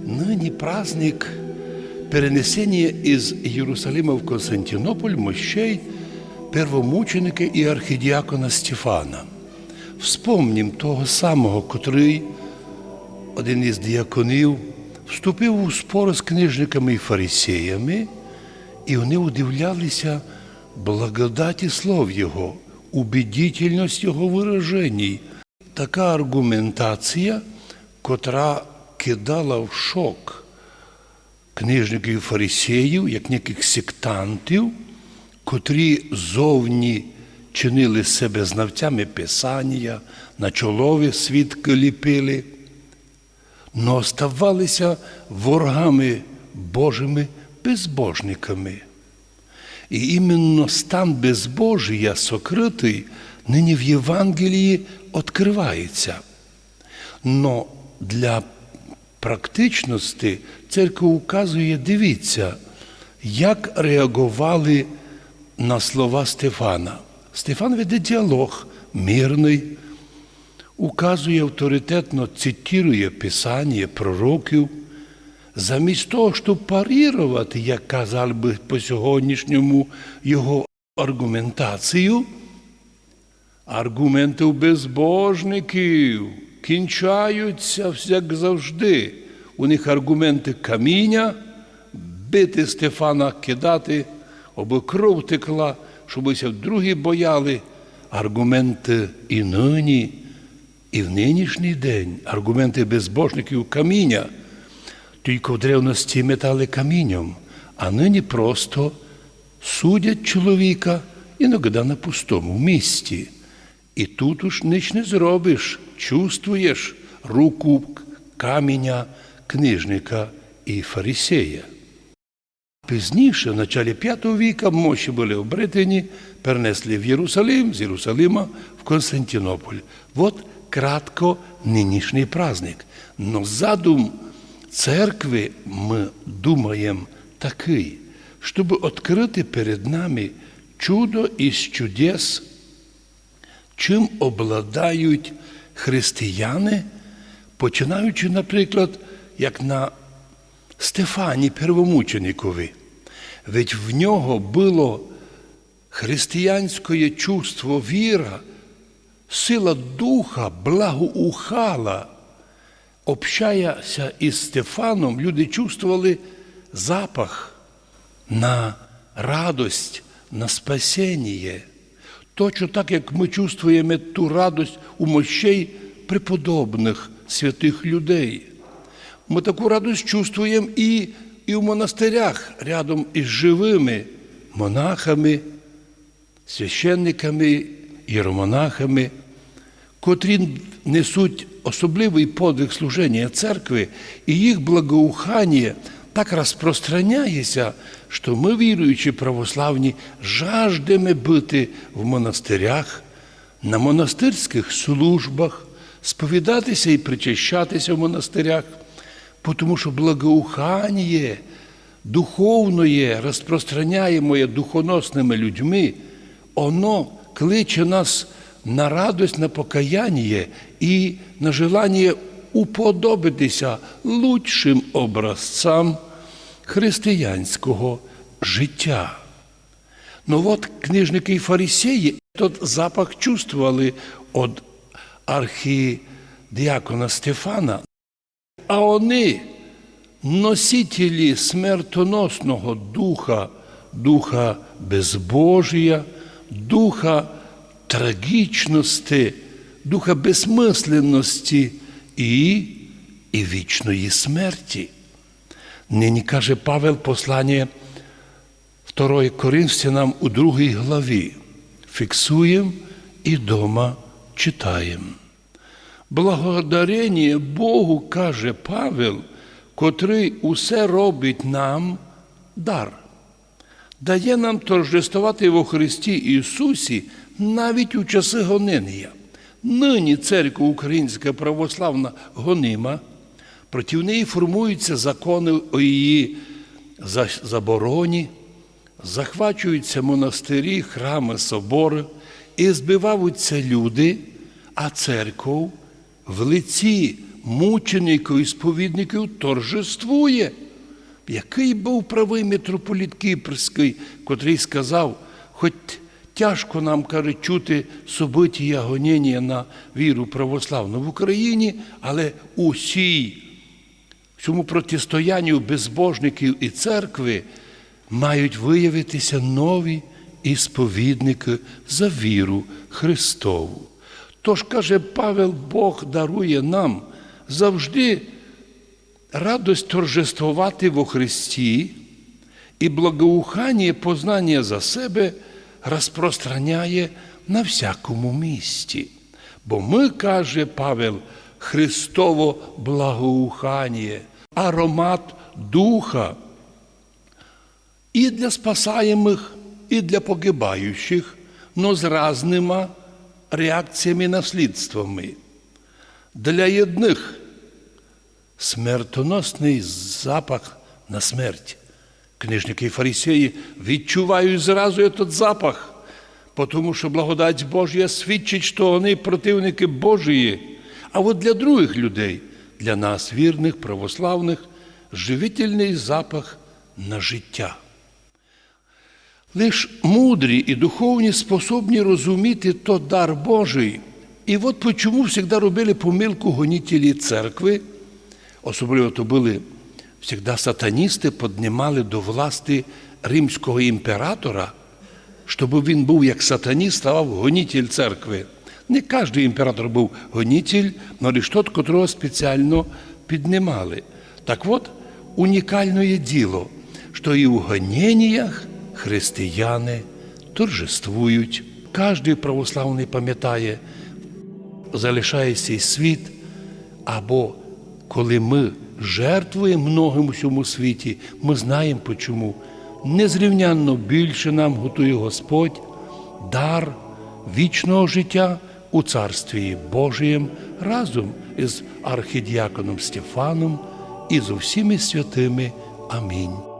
Нині праздник перенесення із Єрусалима в Константинополь мощей первомученика і архідіакона Стефана. Вспомнім того самого, котрий, один із діаконів, вступив у спор з книжниками і фарисеями, і вони удивлялися благодаті слов Його, убедительність Його вираженій. Така аргументація, котра кидала в шок книжників і фарисеїв, як неких сектантів, котрі зовні чинили себе знавцями Писання, на чолові свідки ліпили, но оставалися ворогами Божими безбожниками. І іменно стан безбожія сокритий нині в Євангелії відкривається. Но для практичності церква указує, дивіться, як реагували на слова Стефана. Стефан веде діалог мирний, указує авторитетно, цитує Писання пророків, замість того, щоб парірувати, як казали би по сьогоднішньому його аргументацію, аргументів безбожників кінчаються як завжди. У них аргументи каміння, бити Стефана, кидати, аби кров текла, щобися другі бояли. Аргументи і нині, і в нинішній день, аргументи безбожників каміння. Тільки в древності метали камінням, а нині просто судять чоловіка іноді на пустому місці. І тут уж ніч не зробиш, чувствуєш руку каменя книжника і фарисея. Пізніше, в началі V віка, мощі були в обретені, перенесли в Єрусалим, з Єрусалима в Константинополь. От кратко нинішній праздник. Но задум церкви ми думаємо такий, щоб відкрити перед нами чудо із чудес чим обладають християни, починаючи, наприклад, як на Стефані Первомученикові. Ведь в нього було християнське чувство віра, сила духа благоухала. Общаяся із Стефаном, люди чувствували запах на радость, на спасіння. Точно так, як ми чувствуємо ту радость у мощей преподобних святих людей. Ми таку радость чувствуємо і, і в монастирях рядом із живими монахами, священниками, іеромонахами, котрі несуть особливий подвиг служення церкви, і їх благоухання так розпространяється, що ми, віруючі православні, жаждемо бути в монастирях, на монастирських службах, сповідатися і причащатися в монастирях, тому що благоухання духовне, розпространяємоє духоносними людьми, воно кличе нас на радость, на покаяння і на желання уподобитися лучшим образцям християнського життя. Ну от книжники і фарисеї тот запах чувствували від архідіакона Стефана, а вони носителі смертоносного духа, духа безбожія, духа трагічності, духа безсмисленності і, і вічної смерті. Нині каже Павел послання 2 Коринфянам у другій главі. Фіксуємо і дома читаємо. Благодарення Богу, каже Павел, котрий усе робить нам дар, дає нам торжествувати во Христі Ісусі навіть у часи гонення. Нині церква Українська православна гонима, проти неї формуються закони о її забороні, захвачуються монастирі, храми, собори, і збиваються люди, а церков в лиці мучеників і сповідників торжествує. Який був правий митрополіт Кіпрський, котрий сказав, хоч тяжко нам каже чути события гоніння на віру православну в Україні, але усій цьому протистоянню безбожників і церкви мають виявитися нові ісповідники за віру Христову. Тож, каже Павел, Бог дарує нам завжди радость торжествувати во Христі і благоухання познання за себе розпространяє на всякому місці. Бо ми, каже Павел, Христово благоухання, аромат духа і для спасаємих, і для погибаючих, но з разними реакціями наслідствами. Для одних смертоносний запах на смерть. Книжники і фарисеї відчувають зразу этот запах, тому що благодать Божя свідчить, що вони противники Божії. А от для других людей, для нас, вірних, православних, живительний запах на життя. Лиш мудрі і духовні способні розуміти то дар Божий. І от чому завжди робили помилку гонітелі церкви, особливо то були завжди сатаністи, піднімали до власти римського імператора, щоб він був як сатаніст, ставав гонітель церкви. Не кожен імператор був гонітель, але лише тот, котрого спеціально піднімали. Так от, унікальне діло, що і в гоніннях християни торжествують. Кожен православний пам'ятає, залишає цей світ, або коли ми жертвуємо многим у цьому світі, ми знаємо почому. Незрівнянно більше нам готує Господь дар вічного життя у Царстві Божієм разом із архідіаконом Стефаном і з усіми святими. Амінь.